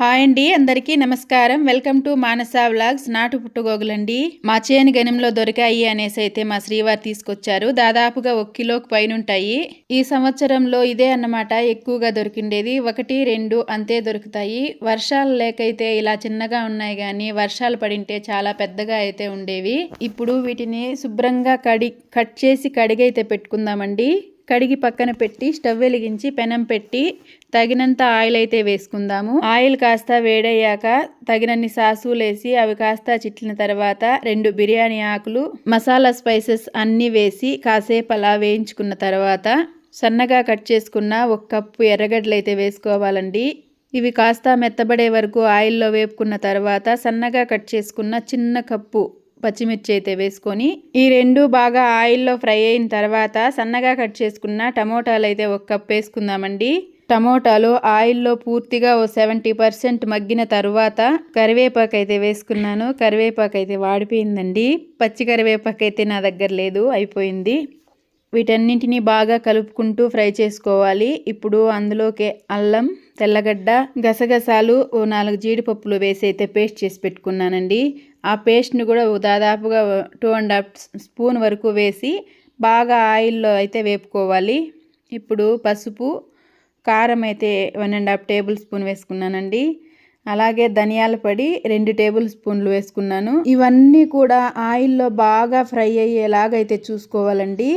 Hi అండి అందరికీ నమస్కారం. Welcome to Manasa vlogs. నాటు పుట్టుగోగులండి. మా చేను గనంలో దొరికాయి అనేసి అయితే మా శ్రీవారు తీసుకొచ్చారు. దాదాపుగా ఒక కిలోకి పైనుంటాయి. ఈ సంవత్సరంలో ఇదే అన్నమాట ఎక్కువగా దొరికిండేది. ఒకటి రెండు అంతే దొరుకుతాయి. వర్షాలు లేకైతే ఇలా చిన్నగా ఉన్నాయి కానీ వర్షాలు పడింటే చాలా పెద్దగా అయితే ఉండేవి. ఇప్పుడు వీటిని శుభ్రంగా కడి కట్ చేసి కడిగైతే పెట్టుకుందామండి. కడిగి పక్కన పెట్టి స్టవ్ వెలిగించి పెనం పెట్టి తగినంత ఆయిల్ అయితే వేసుకుందాము. ఆయిల్ కాస్త వేడయ్యాక తగినన్ని సాసులేసి అవి కాస్త చిట్లిన తర్వాత రెండు బిర్యానీ ఆకులు మసాలా స్పైసెస్ అన్నీ వేసి కాసేపు అలా వేయించుకున్న తర్వాత సన్నగా కట్ చేసుకున్న ఒక కప్పు ఎర్రగడ్డలు అయితే వేసుకోవాలండి. ఇవి కాస్త మెత్తబడే వరకు ఆయిల్లో వేపుకున్న తర్వాత సన్నగా కట్ చేసుకున్న చిన్న కప్పు పచ్చిమిర్చి అయితే వేసుకొని ఈ రెండు బాగా ఆయిల్లో ఫ్రై అయిన తర్వాత సన్నగా కట్ చేసుకున్న టమోటాలు అయితే ఒక కప్ వేసుకుందామండి. టమోటాలు ఆయిల్లో పూర్తిగా ఓ సెవెంటీ పర్సెంట్ మగ్గిన తర్వాత కరివేపాకు అయితే వేసుకున్నాను. కరివేపాకు అయితే వాడిపోయిందండి. పచ్చి కరివేపాకు అయితే నా దగ్గర లేదు అయిపోయింది. వీటన్నింటినీ బాగా కలుపుకుంటూ ఫ్రై చేసుకోవాలి. ఇప్పుడు అందులోకి అల్లం తెల్లగడ్డ గసగసాలు ఓ నాలుగు జీడిపప్పులు వేసి అయితే పేస్ట్ చేసి పెట్టుకున్నానండి. ఆ పేస్ట్ని కూడా దాదాపుగా టూ అండ్ హాఫ్ స్పూన్ వరకు వేసి బాగా ఆయిల్లో అయితే వేపుకోవాలి. ఇప్పుడు పసుపు కారం అయితే one and half tablespoon వేసుకున్నానండి. అలాగే ధనియాల పొడి రెండు టేబుల్ స్పూన్లు వేసుకున్నాను. ఇవన్నీ కూడా ఆయిల్లో బాగా ఫ్రై అయ్యేలాగా అయితే చూసుకోవాలండి.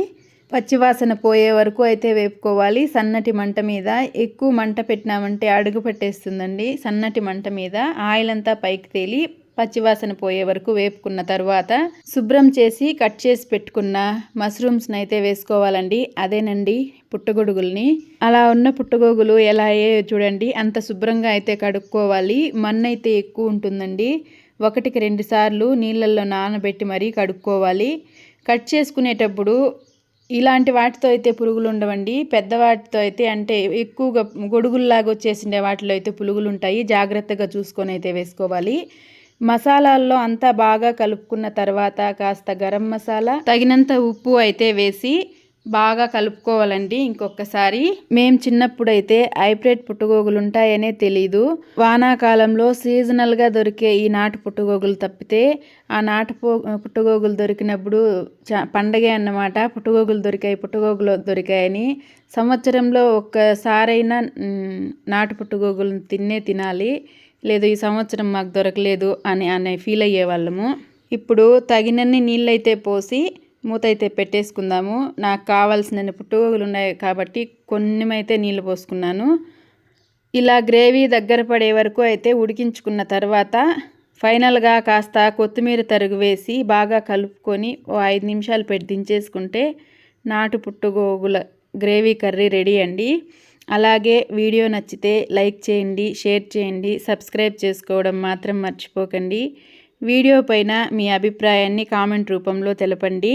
పచ్చివాసన పోయే వరకు అయితే వేపుకోవాలి. సన్నటి మంట మీద ఎక్కువ మంట పెట్టినామంటే అడుగు పెట్టేస్తుందండి. సన్నటి మంట మీద ఆయిల్ అంతా పైకి తేలి పచ్చివాసన పోయే వరకు వేపుకున్న తర్వాత శుభ్రం చేసి కట్ చేసి పెట్టుకున్న మష్రూమ్స్ని అయితే వేసుకోవాలండి. అదేనండి పుట్టగొడుగుల్ని. అలా ఉన్న పుట్టగొడుగులు ఎలా అయ్యాయో చూడండి. అంత శుభ్రంగా అయితే కడుక్కోవాలి. మన్ను అయితే ఎక్కువ ఉంటుందండి. ఒకటికి రెండు సార్లు నీళ్ళల్లో నానబెట్టి మరీ కడుక్కోవాలి. కట్ చేసుకునేటప్పుడు ఇలాంటి వాటితో అయితే పురుగులు ఉండవండి. పెద్ద వాటితో అయితే అంటే ఎక్కువగా గొడుగుల్లాగా వచ్చేసిండే వాటిలో అయితే పురుగులు ఉంటాయి. జాగ్రత్తగా చూసుకొని అయితే వేసుకోవాలి. మసాలాల్లో అంతా బాగా కలుపుకున్న తర్వాత కాస్త గరం మసాలా తగినంత ఉప్పు అయితే వేసి బాగా కలుపుకోవాలండి ఇంకొకసారి. మేము చిన్నప్పుడైతే హైబ్రిడ్ పుట్టుగోగులు ఉంటాయనే తెలీదు. వానాకాలంలో సీజనల్గా దొరికే ఈ నాటు పుట్టుగోగులు తప్పితే ఆ నాటు పుట్టుగోగులు దొరికినప్పుడు పండగే అన్నమాట. పుట్టుగోగులు దొరికాయి పుట్టుగోగులు దొరికాయని సంవత్సరంలో ఒక్కసారైనా నాటు పుట్టుగోగులను తిన్నే తినాలి. లేదు ఈ సంవత్సరం మాకు దొరకలేదు అని అనే ఫీల్ అయ్యేవాళ్ళము ఇప్పుడు తగినన్ని నీళ్ళైతే పోసి మూత అయితే పెట్టేసుకుందాము. నాకు కావాల్సిన పుట్టుగోగులు ఉన్నాయి కాబట్టి కొన్నిమైతే నీళ్ళు పోసుకున్నాను. ఇలా గ్రేవీ దగ్గర పడే వరకు అయితే ఉడికించుకున్న తర్వాత ఫైనల్గా కాస్త కొత్తిమీర తరుగు వేసి బాగా కలుపుకొని ఓ ఐదు నిమిషాలు పెట్టి దించేసుకుంటే నాటు పుట్టుగోగుల గ్రేవీ కర్రీ రెడీ అండి. అలాగే వీడియో నచ్చితే లైక్ చేయండి షేర్ చేయండి సబ్స్క్రైబ్ చేసుకోవడం మాత్రం మర్చిపోకండి. వీడియో పైన మీ అభిప్రాయాన్ని కామెంట్ రూపంలో తెలపండి.